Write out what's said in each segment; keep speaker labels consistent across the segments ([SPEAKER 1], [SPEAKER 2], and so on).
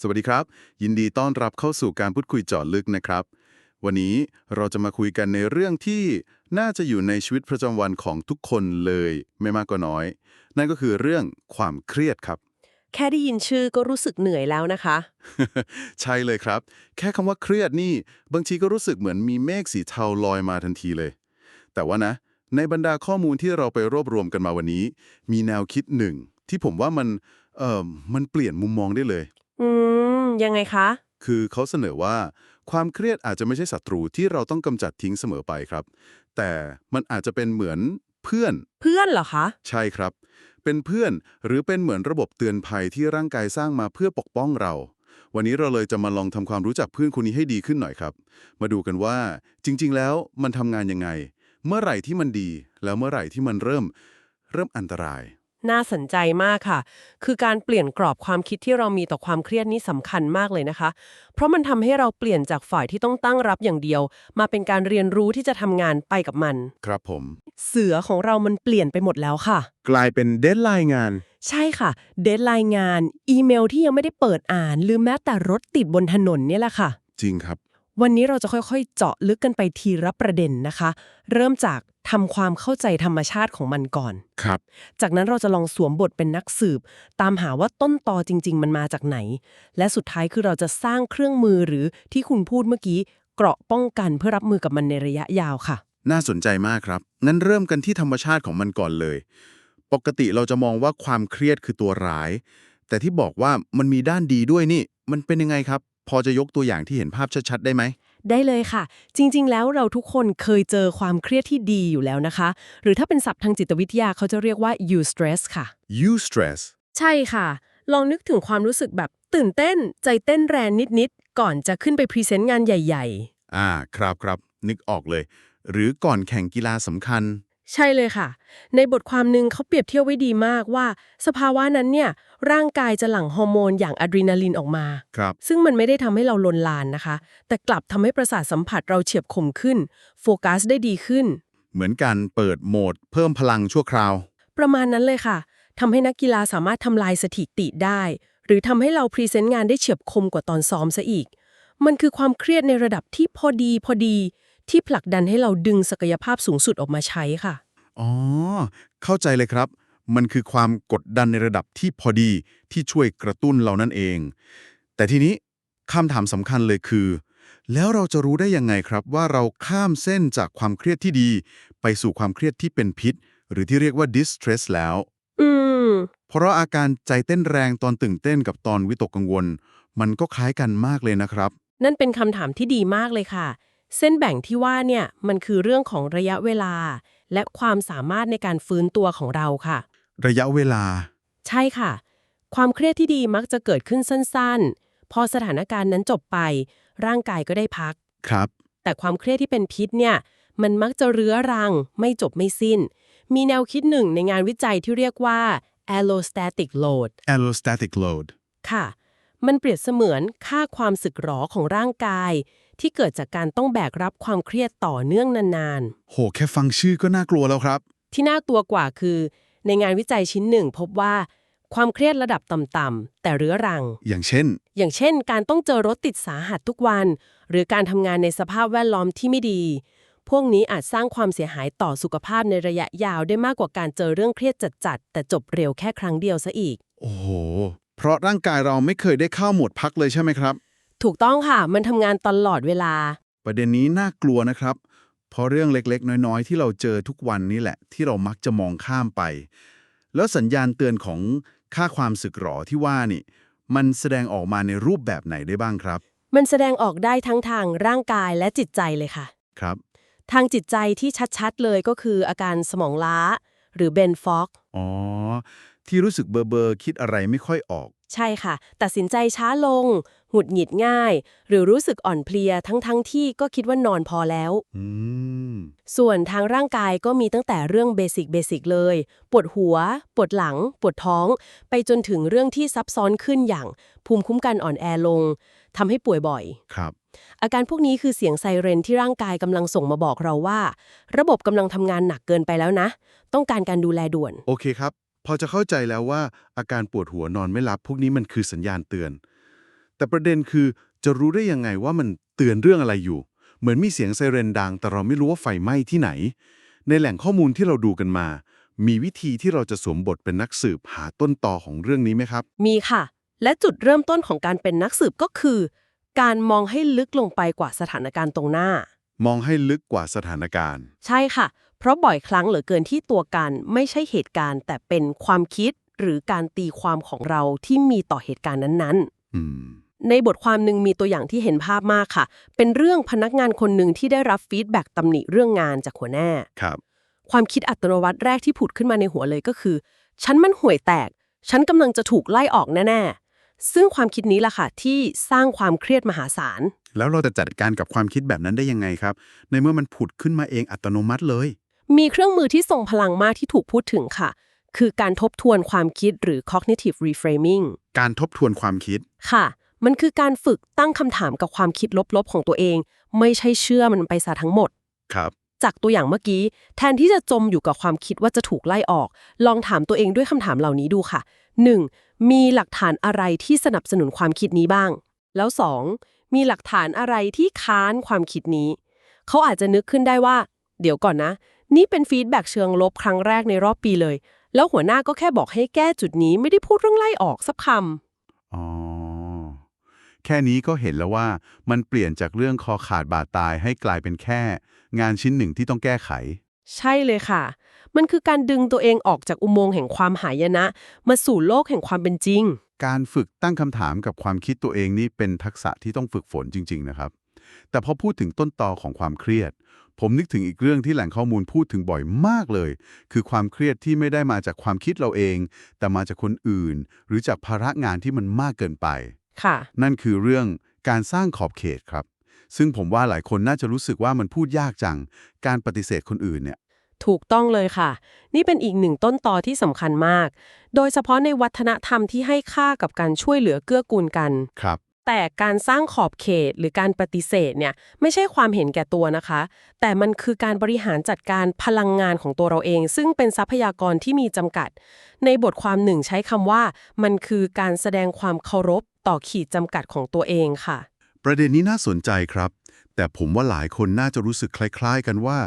[SPEAKER 1] สวัสดีครับ ยินดีต้อนรับเข้าสู่การพูดคุยเจาะลึกนะครับ วันนี้เราจะมาคุยกันในเรื่องที่น่าจะอยู่ในชีวิตประจำวันของทุกคนเลยไม่มากก็น้อย นั่นก็คือเรื่องความเครียดครับ
[SPEAKER 2] แค่ได้ยินชื่อก็รู้สึกเหนื่อยแล้วนะคะ
[SPEAKER 1] ใช่เลยครับ แค่คำว่าเครียดนี่ บางทีก็รู้สึกเหมือนมีเมฆสีเทาลอยมาทันทีเลย แต่ว่านะ ในบรรดาข้อมูลที่เราไปรวบรวมกันมาวันนี้ มีแนวคิดหนึ่งที่ผมว่ามันเอ่อมันเปลี่ยนมุมมองได้เลย
[SPEAKER 2] อืม ยังไงคะ
[SPEAKER 1] คือเขาเสนอว่าความเครียดอาจจะไม่ใช่ศัตรูที่เราต้องกำจัดทิ้งเสมอไปครับ แต่มันอาจจะเป็นเหมือนเพื่อน
[SPEAKER 2] เพื่อนเหรอคะ
[SPEAKER 1] ใช่ครับ เป็นเพื่อนหรือเป็นเหมือนระบบเตือนภัยที่ร่างกายสร้างมาเพื่อปกป้องเรา วันนี้เราเลยจะมาลองทำความรู้จักเพื่อนคนนี้ให้ดีขึ้นหน่อยครับ มาดูกันว่าจริงๆ แล้วมันทำงานยังไง เมื่อไหร่ที่มันดี แล้วเมื่อไหร่ที่มันเริ่ม เริ่มอันตราย
[SPEAKER 2] น่าสนใจมากค่ะ คือการเปลี่ยนกรอบความคิดที่เรามีต่อความเครียดนี่สำคัญมากเลยนะคะ เพราะมันทำให้เราเปลี่ยนจากฝ่ายที่ต้องตั้งรับอย่างเดียว มาเป็นการเรียนรู้ที่จะทำงานไปกับมัน
[SPEAKER 1] ครับผม
[SPEAKER 2] เสือของเรามันเปลี่ยนไปหมดแล้วค่ะ
[SPEAKER 3] กลายเป็นเดดไลน์งาน
[SPEAKER 2] ใช่ค่ะ เดทไลน์งาน อีเมลที่ยังไม่ได้เปิดอ่าน หรือแม้แต่รถติดบนถนนเนี่ยแหละค่ะ
[SPEAKER 1] จริงครับ
[SPEAKER 2] วันนี้เราจะค่อยๆ เจาะลึกกันไปทีละประเด็นนะคะ เริ่มจากทำความเข้าใจธรรมชาติของมันก่อน
[SPEAKER 1] ครับ
[SPEAKER 2] จากนั้นเราจะลองสวมบทเป็นนักสืบ ตามหาว่าต้นตอจริง ๆ มันมาจากไหน และสุดท้ายคือเราจะสร้างเครื่องมือหรือที่คุณพูดเมื่อกี้ เกราะป้องกันเพื่อรับมือกับมันในระยะยาวค่ะ
[SPEAKER 1] น่าสนใจมากครับ งั้นเริ่มกันที่ธรรมชาติของมันก่อนเลย ปกติเราจะมองว่าความเครียดคือตัวร้าย แต่ที่บอกว่ามันมีด้านดีด้วยนี่ มันเป็นยังไงครับ พอจะยกตัวอย่างที่เห็นภาพชัดๆ ได้ไหม
[SPEAKER 2] ได้เลยค่ะ จริง ๆ แล้วเราทุกคนเคยเจอความเครียดที่ดีอยู่แล้วนะคะ หรือถ้าเป็นศัพท์ทางจิตวิทยาเขาจะเรียกว่า you stress ค่ะ
[SPEAKER 1] you stress
[SPEAKER 2] ใช่ค่ะ ลองนึกถึงความรู้สึกแบบตื่นเต้น ใจเต้นแรงนิดๆ ก่อนจะขึ้นไปพรีเซนต์งานใหญ่
[SPEAKER 1] อ่า ครับครับนึกออกเลย หรือก่อนแข่งกีฬาสำคัญ
[SPEAKER 2] ๆ ใช่เลยค่ะ ในบทความหนึ่งเขาเปรียบเทียบไว้ดีมากว่า สภาวะนั้นเนี่ยร่างกายจะหลั่งฮอร์โมนอย่างอะดรีนาลินออกมา
[SPEAKER 1] ครับ
[SPEAKER 2] ซึ่งมันไม่ได้ทำให้เราลนลานนะคะ แต่กลับทำให้ประสาทสัมผัสเราเฉียบคมขึ้น โฟกัสได้ดีขึ้น
[SPEAKER 1] เหมือนการเปิดโหมดเพิ่มพลังชั่วคราว
[SPEAKER 2] ประมาณนั้นเลยค่ะทำให้นักกีฬาสามารถทำลายสถิติได้ หรือทำให้เราพรีเซนต์งานได้เฉียบคมกว่าตอนซ้อมซะอีก มันคือความเครียดในระดับที่พอดีพอดี ที่ผลักดันให้เราดึงศักยภาพสูงสุดออกมาใช้ค่ะ
[SPEAKER 1] อ๋อ เข้าใจเลยครับ มันคือความกดดันในระดับที่พอดีที่ช่วยกระตุ้นเรานั่นเอง แต่ทีนี้คำถามสำคัญเลยคือ แล้วเราจะรู้ได้ยังไงครับ ว่าเราข้ามเส้นจากความเครียดที่ดี ไปสู่ความเครียดที่เป็นพิษ หรือที่เรียกว่า distress แล้ว
[SPEAKER 2] อืม
[SPEAKER 1] เพราะอาการใจเต้นแรงตอนตื่นเต้นกับตอนวิตกกังวล มันก็คล้ายกันมากเลยนะครับ
[SPEAKER 2] นั่นเป็นคำถามที่ดีมากเลยค่ะ เส้นแบ่งที่ว่าเนี่ยมันคือเรื่องของระยะเวลา และความสามารถในการฟื้นตัวของเราค่ะ
[SPEAKER 1] ระยะเวลา
[SPEAKER 2] ใช่ค่ะ ความเครียดที่ดีมักจะเกิดขึ้นสั้นๆ พอสถานการณ์นั้นจบไป ร่างกายก็ได้พัก
[SPEAKER 1] ครับ
[SPEAKER 2] แต่ความเครียดที่เป็นพิษเนี่ย มันมักจะเรื้อรัง ไม่จบไม่สิ้น มีแนวคิดหนึ่งในงานวิจัยที่เรียกว่า allostatic load
[SPEAKER 1] allostatic load
[SPEAKER 2] ค่ะ มันเปรียบเสมือนค่าความสึกหรอของร่างกาย ที่เกิดจากการต้องแบกรับความเครียดต่อเนื่องนาน
[SPEAKER 1] โห แค่ฟังชื่อก็น่ากลัวแล้วครับ
[SPEAKER 2] ๆ ที่น่าตัวกว่าคือ ในงานวิจัยชิ้นหนึ่งพบว่า ความเครียดระดับต่ำๆแต่เรื้อรัง
[SPEAKER 1] อย่างเช่น
[SPEAKER 2] อย่างเช่น การต้องเจอรถติดสาหัสทุกวัน หรือการทำงานในสภาพแวดล้อมที่ไม่ดี พวกนี้อาจสร้างความเสียหายต่อสุขภาพในระยะยาวได้มากกว่าการเจอเรื่องเครียดจัดๆแต่จบเร็วแค่ครั้งเดียวซะอีก
[SPEAKER 1] โอ้โห เพราะร่างกายเราไม่เคยได้เข้าโหมดพักเลยใช่ไหมครับ
[SPEAKER 2] ถูกต้องค่ะ มันทำงานตลอดเวลา
[SPEAKER 1] ประเด็นนี้น่ากลัวนะครับ เพราะเรื่องเล็กๆ น้อยๆ ที่เราเจอทุกวันนี้แหละ ที่เรามักจะมองข้ามไป แล้วสัญญาณเตือนของค่าความสึกหรอที่ว่านี่ มันแสดงออกมาในรูปแบบไหนได้บ้างครับ
[SPEAKER 2] มันแสดงออกได้ทั้งทางร่างกายและจิตใจเลยค่ะ
[SPEAKER 1] ครับ
[SPEAKER 2] ทางจิตใจที่ชัดๆ เลยก็คืออาการสมองล้า หรือเบนฟอก
[SPEAKER 1] อ๋อที่รู้สึกเบอร์เบอร์ๆคิดอะไรไม่ค่อยออก
[SPEAKER 2] ใช่ค่ะ ตัดสินใจช้าลง หงุดหงิดง่าย หรือรู้สึกอ่อนเพลียทั้งๆที่ก็คิดว่านอนพอแล้ว
[SPEAKER 1] อืม
[SPEAKER 2] ส่วนทางร่างกายก็มีตั้งแต่เรื่องเบสิกเบสิกเลย ปวดหัว ปวดหลัง ปวดท้อง ไปจนถึงเรื่องที่ซับซ้อนขึ้นอย่าง ภูมิคุ้มกันอ่อนแอลงทำให้ป่วยบ่อย
[SPEAKER 1] ครับ
[SPEAKER 2] อาการพวกนี้คือเสียงไซเรนที่ร่างกายกำลังส่งมาบอกเราว่า ระบบกำลังทำงานหนักเกินไปแล้วนะ ต้องการการดูแลด่วน
[SPEAKER 1] โอเคครับ พอจะเข้าใจแล้วว่าอาการปวดหัวนอนไม่หลับ พวกนี้มันคือสัญญาณเตือน แต่ประเด็นคือจะรู้ได้ยังไงว่ามันเตือนเรื่องอะไรอยู่ เหมือนมีเสียงไซเรนดัง แต่เราไม่รู้ว่าไฟไหม้ที่ไหน ในแหล่งข้อมูลที่เราดูกันมา มีวิธีที่เราจะสวมบทเป็นนักสืบหาต้นตอของเรื่องนี้ไหมครับ
[SPEAKER 2] มีค่ะ และจุดเริ่มต้นของการเป็นนักสืบก็คือ การมองให้ลึกลงไปกว่าสถานการณ์ตรงหน้า
[SPEAKER 1] มองให้ลึกกว่าสถานการณ์
[SPEAKER 2] ใช่ค่ะเพ ราะบ่อยครั้งเหลือเกินที่ตัวการไม่ใช่เหตุการณ์ แต่เป็นความคิดหรือการตีความของเราที่มีต่อเหตุการณ์นั้น
[SPEAKER 1] อืม
[SPEAKER 2] ๆในบทความหนึ่งมีตัวอย่างที่เห็นภาพมากค่ะ เป็นเรื่องพนักงานคนหนึ่งที่ได้รับฟีดแบ็กตำหนิเรื่องงานจากหัวหน้า
[SPEAKER 1] ครับ
[SPEAKER 2] ความคิดอัตโนมัติแรกที่ผุดขึ้นมาในหัวเลยก็คือ ฉันมันห่วยแตก ฉันกำลังจะถูกไล่ออกแน่ๆ ซึ่งความคิดนี้ล่ะค่ะ ที่สร้างความเครียดมหาศาล
[SPEAKER 1] แล้วเราจะจัดการกับความคิดแบบนั้นได้ยังไงครับ ในเมื่อมันผุดขึ้นมาเองอัตโนมัติเลย
[SPEAKER 2] มีเครื่องมือที่ทรงพลังมากที่ถูกพูดถึงค่ะ คือการทบทวนความคิดหรือ cognitive reframing
[SPEAKER 1] การทบทวนความคิด
[SPEAKER 2] ค่ะ มันคือการฝึกตั้งคำถามกับความคิดลบๆของตัวเอง ไม่ใช่เชื่อมันไปซะทั้งหมด
[SPEAKER 1] ครับ
[SPEAKER 2] จากตัวอย่างเมื่อกี้ แทนที่จะจมอยู่กับความคิดว่าจะถูกไล่ออก ลองถามตัวเองด้วยคำถามเหล่านี้ดูค่ะ 1. มีหลักฐานอะไรที่สนับสนุนความคิดนี้บ้าง แล้ว 2. มีหลักฐานอะไรที่ค้านความคิดนี้ เขาอาจจะนึกขึ้นได้ว่า เดี๋ยวก่อนนะ นี่เป็นฟีดแบ็กเชิงลบครั้งแรกในรอบปีเลย แล้วหัวหน้าก็แค่บอกให้แก้จุดนี้ไม่ได้พูดเรื่องไล่ออกสักคำ
[SPEAKER 1] อ๋อ แค่นี้ก็เห็นแล้วว่ามันเปลี่ยนจากเรื่องคอขาดบาดตายให้กลายเป็นแค่ งานชิ้นหนึ่งที่ต้องแก้ไข
[SPEAKER 2] ใช่เลยค่ะ มันคือการดึงตัวเองออกจากอุโมงค์แห่งความหายนะ มาสู่โลกแห่งความเป็นจริง
[SPEAKER 1] การฝึกตั้งคำถามกับความคิดตัวเองนี่เป็นทักษะที่ต้องฝึกฝนจริง ๆ นะครับ แต่พอพูดถึงต้นตอของความเครียด ผมนึกถึงอีกเรื่องที่แหล่งข้อมูลพูดถึงบ่อยมากเลย คือความเครียดที่ไม่ได้มาจากความคิดเราเอง แต่มาจากคนอื่น หรือจากภาระงานที่มันมากเกินไป
[SPEAKER 2] ค่ะ
[SPEAKER 1] นั่นคือเรื่องการสร้างขอบเขตครับ ซึ่งผมว่าหลายคนน่าจะรู้สึกว่ามันพูดยากจัง การปฏิเสธคนอื่นเนี่ย
[SPEAKER 2] ถูกต้องเลยค่ะ นี่เป็นอีกหนึ่งต้นตอที่สำคัญมาก โดยเฉพาะในวัฒนธรรมที่ให้ค่ากับการช่วยเหลือเกื้อกูลกัน
[SPEAKER 1] ครับ
[SPEAKER 2] แต่การสร้างขอบเขตหรือการปฏิเสธเนี่ยไม่ใช่ความเห็นแก่ตัวนะคะ แต่มันคือการบริหารจัดการพลังงานของตัวเราเอง ซึ่งเป็นทรัพยากรที่มีจำกัด ในบทความหนึ่งใช้คำว่า มันคือการแสดงความเคารพต่อขีดจำกัดของตัวเองค่ะ
[SPEAKER 1] ประเด็นนี้น่าสนใจครับ แต่ผมว่าหลายคนน่าจะรู้สึกคล้ายๆ กันว่า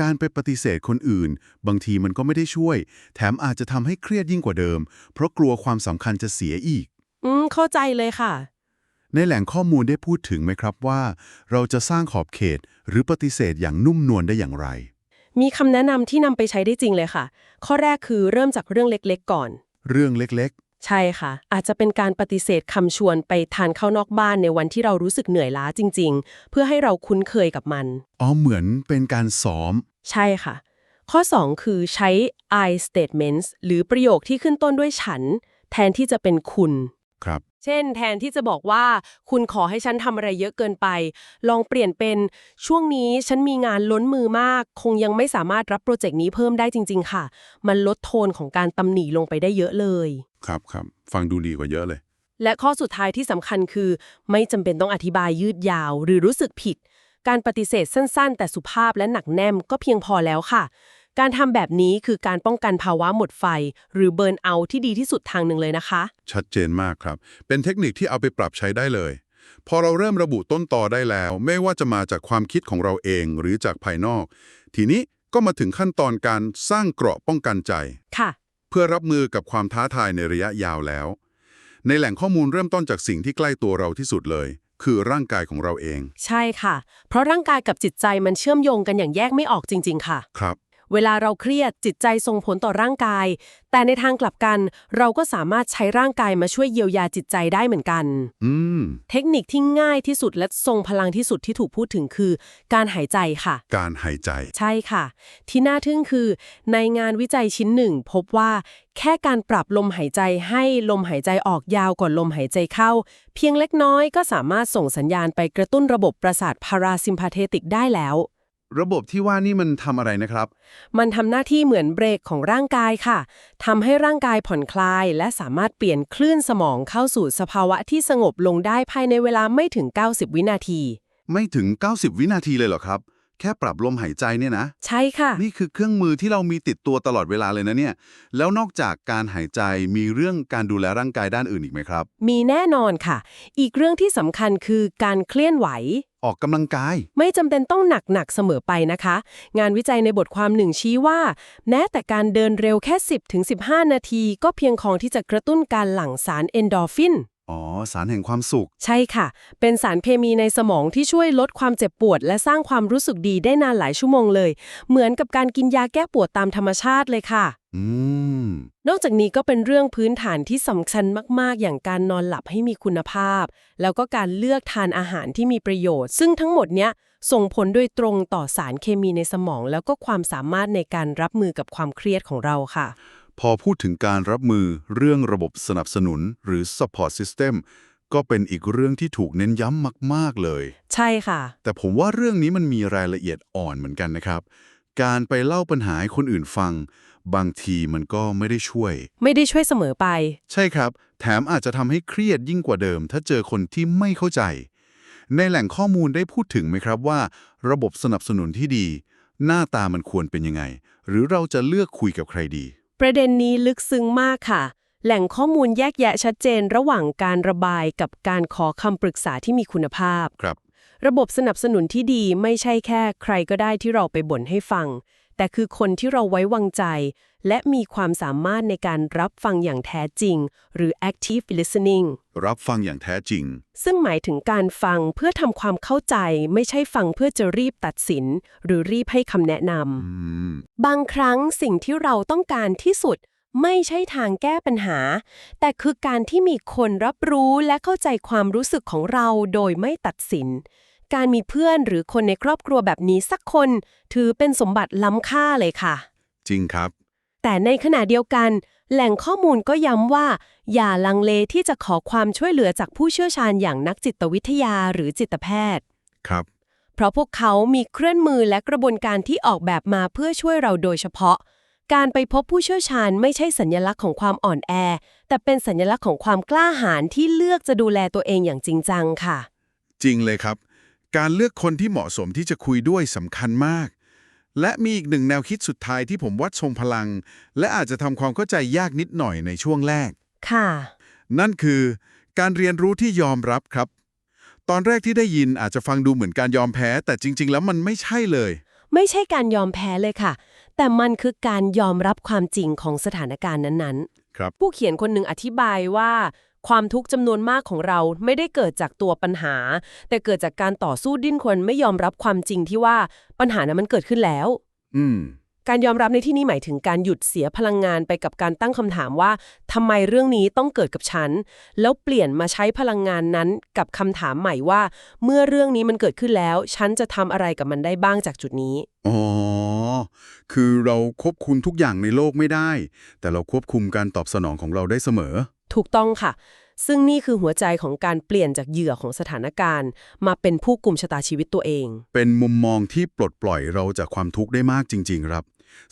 [SPEAKER 1] การไปปฏิเสธคนอื่น บางทีมันก็ไม่ได้ช่วย แถมอาจจะทำให้เครียดยิ่งกว่าเดิม เพราะกลัวความสำคัญจะเสียอีก
[SPEAKER 2] อืมเข้าใจเลยค่ะ
[SPEAKER 1] ในแหล่งข้อมูลได้พูดถึงไหมครับว่า เราจะสร้างขอบเขตหรือปฏิเสธอย่างนุ่มนวลได้อย่างไร
[SPEAKER 2] มีคำแนะนำที่นำไปใช้ได้จริงเลยค่ะ ข้อแรกคือเริ่มจากเรื่องเล็กๆ ก่อน
[SPEAKER 1] เรื่องเล็ก
[SPEAKER 2] ใช่ค่ะ อาจจะเป็นการปฏิเสธคำชวนไปทานข้าวนอกบ้านในวันที่เรารู้สึกเหนื่อยล้าจริง ๆ เพื่อให้เราคุ้นเคยกับมัน
[SPEAKER 1] ๆอ๋อเหมือนเป็นการซ้อม
[SPEAKER 2] ใช่ค่ะ ข้อ 2 คือใช้ I statements หรือประโยคที่ขึ้นต้นด้วยฉัน แทนที่จะเป็นคุณ
[SPEAKER 1] ครับ
[SPEAKER 2] เช่น แทนที่จะบอกว่าคุณขอให้ฉันทำอะไรเยอะเกินไป ลองเปลี่ยนเป็นช่วงนี้ฉันมีงานล้นมือมาก คงยังไม่สามารถรับโปรเจกต์นี้เพิ่มได้จริง ๆ ค่ะ มันลดโทนของการตำหนิลงไปได้เยอะเลย
[SPEAKER 1] ครับครับฟังดูดีกว่าเยอะเลย
[SPEAKER 2] และข้อสุดท้ายที่สำคัญคือ ไม่จำเป็นต้องอธิบายยืดยาว หรือรู้สึกผิด การปฏิเสธสั้น ๆ แต่สุภาพและหนักแน่นก็เพียงพอแล้วค่ะ การทำแบบนี้คือการป้องกันภาวะหมดไฟ หรือเบิร์นเอาท์ที่ดีที่สุดทางหนึ่งเลยนะคะ
[SPEAKER 4] ชัดเจนมากครับ เป็นเทคนิคที่เอาไปปรับใช้ได้เลย พอเราเริ่มระบุต้นตอได้แล้ว ไม่ว่าจะมาจากความคิดของเราเองหรือจากภายนอก ทีนี้ก็มาถึงขั้นตอนการสร้างเกราะป้องกันใจ
[SPEAKER 2] ค่ะ
[SPEAKER 4] เพื่อรับมือกับความท้าทายในระยะยาวแล้ว ในแหล่งข้อมูลเริ่มต้นจากสิ่งที่ใกล้ตัวเราที่สุดเลย คือร่างกายของเราเอง
[SPEAKER 2] ใช่ค่ะ เพราะร่างกายกับจิตใจมันเชื่อมโยงกันอย่างแยกไม่ออกจริง ๆ ค่ะ
[SPEAKER 4] ครับ
[SPEAKER 2] เวลาเราเครียดจิตใจส่งผลต่อร่างกาย แต่ในทางกลับกัน เราก็สามารถใช้ร่างกายมาช่วยเยียวยาจิตใจได้เหมือนกัน
[SPEAKER 1] อืม
[SPEAKER 2] เทคนิคที่ง่ายที่สุดและทรงพลังที่สุดที่ถูกพูดถึงคือ การหายใจค่ะ
[SPEAKER 4] การหายใจ
[SPEAKER 2] ใช่ค่ะ ที่น่าทึ่งคือ ในงานวิจัยชิ้นหนึ่ง พบว่าแค่การปรับลมหายใจให้ลมหายใจออกยาวกว่าลมหายใจเข้า เพียงเล็กน้อยก็สามารถส่งสัญญาณไปกระตุ้นระบบประสาทพาราซิมพาเทติกได้แล้ว
[SPEAKER 1] ระบบที่ว่านี่มันทำอะไรนะครับ
[SPEAKER 2] มันทำหน้าที่เหมือนเบรกของร่างกายค่ะทำให้ร่างกายผ่อนคลาย และสามารถเปลี่ยนคลื่นสมองเข้าสู่สภาวะที่สงบลงได้ภายในเวลาไม่ถึง 90 วินาที
[SPEAKER 1] ไม่ถึง 90 วินาทีเลยเหรอครับ
[SPEAKER 5] แค่ปรับลมหายใจเนี่ยนะ
[SPEAKER 2] ใช่ค่ะ
[SPEAKER 5] นี่คือเครื่องมือที่เรามีติดตัวตลอดเวลาเลยนะเนี่ย แล้วนอกจากการหายใจมีเรื่องการดูแลร่างกายด้านอื่นอีกไหมครับ
[SPEAKER 2] มีแน่นอนค่ะ อีกเรื่องที่สำคัญคือการเคลื่อนไหว
[SPEAKER 5] ออกกำลังกาย
[SPEAKER 2] ไม่จำเป็นต้องหนักๆเสมอไปนะคะ งานวิจัยในบทความหนึ่งชี้ว่า แม้แต่การเดินเร็วแค่ 10-15 นาที ก็เพียงพอที่จะกระตุ้นการหลั่งสารเอนโดรฟิน
[SPEAKER 5] อ๋อ สารแห่งความสุข
[SPEAKER 2] ใช่ค่ะ เป็นสารเคมีในสมองที่ช่วยลดความเจ็บปวด และสร้างความรู้สึกดีได้นานหลายชั่วโมงเลย เหมือนกับการกินยาแก้ปวดตามธรรมชาติเลยค่ะ
[SPEAKER 5] อืม
[SPEAKER 2] นอกจากนี้ก็เป็นเรื่องพื้นฐานที่สำคัญมากๆ อย่างการนอนหลับให้มีคุณภาพ แล้วก็การเลือกทานอาหารที่มีประโยชน์ ซึ่งทั้งหมดเนี้ยส่งผลโดยตรงต่อสารเคมีในสมอง แล้วก็ความสามารถในการรับมือกับความเครียดของเราค่ะ
[SPEAKER 5] พอพูดถึงการรับมือเรื่องระบบสนับสนุนหรือ support system ก็เป็นอีกเรื่องที่ถูกเน้นย้ำมาก ๆ เลย
[SPEAKER 2] ใช่ค่ะ
[SPEAKER 5] แต่ผมว่าเรื่องนี้มันมีรายละเอียดอ่อนเหมือนกันนะครับ การไปเล่าปัญหาให้คนอื่นฟัง บางทีมันก็ไม่ได้ช่วย
[SPEAKER 2] ไม่ได้ช่วยเสมอไป
[SPEAKER 5] ใช่ครับ แถมอาจจะทำให้เครียดยิ่งกว่าเดิม ถ้าเจอคนที่ไม่เข้าใจ ในแหล่งข้อมูลได้พูดถึงไหมครับว่า ระบบสนับสนุนที่ดี หน้าตามันควรเป็นยังไง หรือเราจะเลือกคุยกับใครดี
[SPEAKER 2] ประเด็นนี้ลึกซึ้งมากค่ะ แหล่งข้อมูลแยกแยะชัดเจนระหว่างการระบายกับการขอคำปรึกษาที่มีคุณภาพ
[SPEAKER 5] ครับ
[SPEAKER 2] ระบบสนับสนุนที่ดีไม่ใช่แค่ใครก็ได้ที่เราไปบ่นให้ฟัง แต่คือคนที่เราไว้วางใจ และมีความสามารถในการรับฟังอย่างแท้จริง หรือ active listening
[SPEAKER 5] รับฟังอย่างแท้จริง
[SPEAKER 2] ซึ่งหมายถึงการฟังเพื่อทำความเข้าใจ ไม่ใช่ฟังเพื่อจะรีบตัดสิน หรือรีบให้คำแนะนำ
[SPEAKER 5] อืม
[SPEAKER 2] บางครั้งสิ่งที่เราต้องการที่สุดไม่ใช่ทางแก้ปัญหา แต่คือการที่มีคนรับรู้และเข้าใจความรู้สึกของเราโดยไม่ตัดสิน การมีเพื่อนหรือคนในครอบครัวแบบนี้สักคน ถือเป็นสมบัติล้ำค่าเลยค่ะ
[SPEAKER 5] จริงครับ
[SPEAKER 2] แต่ในขณะเดียวกัน แหล่งข้อมูลก็ย้ำว่า อย่าลังเลที่จะขอความช่วยเหลือจากผู้เชี่ยวชาญอย่างนักจิตวิทยาหรือจิตแพทย์
[SPEAKER 5] ครับ
[SPEAKER 2] เพราะพวกเขามีเครื่องมือและกระบวนการที่ออกแบบมาเพื่อช่วยเราโดยเฉพาะ การไปพบผู้เชี่ยวชาญไม่ใช่สัญลักษณ์ของความอ่อนแอ แต่เป็นสัญลักษณ์ของความกล้าหาญที่เลือกจะดูแลตัวเองอย่างจริงจังค่ะ
[SPEAKER 1] จริงเลยครับ การเลือกคนที่เหมาะสมที่จะคุยด้วยสำคัญมาก และมีอีกหนึ่งแนวคิดสุดท้ายที่ผมว่าทรงพลัง และอาจจะทำความเข้าใจยากนิดหน่อยในช่วงแรก
[SPEAKER 2] ค่ะ
[SPEAKER 1] นั่นคือ การเรียนรู้ที่ยอมรับครับ ตอนแรกที่ได้ยินอาจจะฟังดูเหมือนการยอมแพ้ แต่จริง ๆ แล้วมันไม่ใช่เลย
[SPEAKER 2] ไม่ใช่การยอมแพ้เลยค่ะ แต่มันคือการยอมรับความจริงของสถานการณ์นั้นๆ
[SPEAKER 1] ครับ
[SPEAKER 2] ผู้เขียนคนหนึ่งอธิบายว่า ความทุกข์จำนวนมากของเราไม่ได้เกิดจากตัวปัญหา แต่เกิดจากการต่อสู้ดิ้นรนไม่ยอมรับความจริงที่ว่าปัญหานั้นมันเกิดขึ้นแล้ว
[SPEAKER 1] อืม
[SPEAKER 2] การยอมรับในที่นี้หมายถึงการหยุดเสียพลังงานไปกับการตั้งคำถามว่าทำไมเรื่องนี้ต้องเกิดกับฉัน แล้วเปลี่ยนมาใช้พลังงานนั้นกับคำถามใหม่ว่า เมื่อเรื่องนี้มันเกิดขึ้นแล้ว ฉันจะทำอะไรกับมันได้บ้างจากจุดนี้
[SPEAKER 1] อ๋อ คือเราควบคุมทุกอย่างในโลกไม่ได้ แต่เราควบคุมการตอบสนองของเราได้เสมอ
[SPEAKER 2] ถูกต้องค่ะ ซึ่งนี่คือหัวใจของการเปลี่ยนจากเหยื่อของสถานการณ์ มาเป็นผู้กลุ่มชะตาชีวิตตัวเอง
[SPEAKER 1] เป็นมุมมองที่ปลดปล่อยเราจากความทุกข์ได้มากจริง ๆ ครับ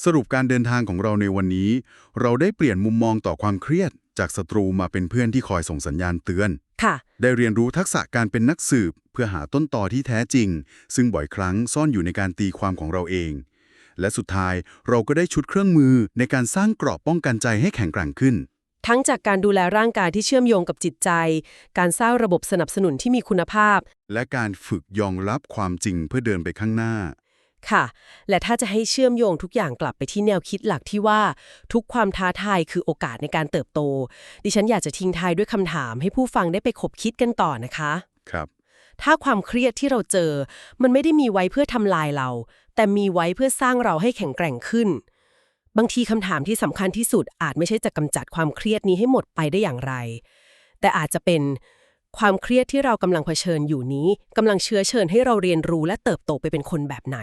[SPEAKER 1] สรุปการเดินทางของเราในวันนี้ เราได้เปลี่ยนมุมมองต่อความเครียด จากศัตรูมาเป็นเพื่อนที่คอยส่งสัญญาณเตือน
[SPEAKER 2] ค่ะ
[SPEAKER 1] ได้เรียนรู้ทักษะการเป็นนักสืบ เพื่อหาต้นตอที่แท้จริง ซึ่งบ่อยครั้งซ่อนอยู่ในการตีความของเราเองและสุดท้ายเราก็ได้ชุดเครื่องมือในการสร้างเกราะป้องกันใจให้แข็งแกร่งขึ้น
[SPEAKER 2] ทั้งจากการดูแลร่างกายที่เชื่อมโยงกับจิตใจ การสร้างระบบสนับสนุนที่มีคุณภาพ
[SPEAKER 1] และการฝึกยอมรับความจริงเพื่อเดินไปข้างหน้า
[SPEAKER 2] ค่ะ และถ้าจะให้เชื่อมโยงทุกอย่างกลับไปที่แนวคิดหลักที่ว่า ทุกความท้าทายคือโอกาสในการเติบโต ดิฉันอยากจะทิ้งท้ายด้วยคำถามให้ผู้ฟังได้ไปคบคิดกันต่อนะคะ
[SPEAKER 1] ครับ
[SPEAKER 2] ถ้าความเครียดที่เราเจอ มันไม่ได้มีไว้เพื่อทำลายเรา แต่มีไว้เพื่อสร้างเราให้แข็งแกร่งขึ้น บางทีคำถามที่สำคัญที่สุดอาจไม่ใช่จะกำจัดความเครียดนี้ให้หมดไปได้อย่างไร แต่อาจจะเป็นความเครียดที่เรากำลังเผชิญอยู่นี้กำลังเชื้อเชิญให้เราเรียนรู้และเติบโตไปเป็นคนแบบไหน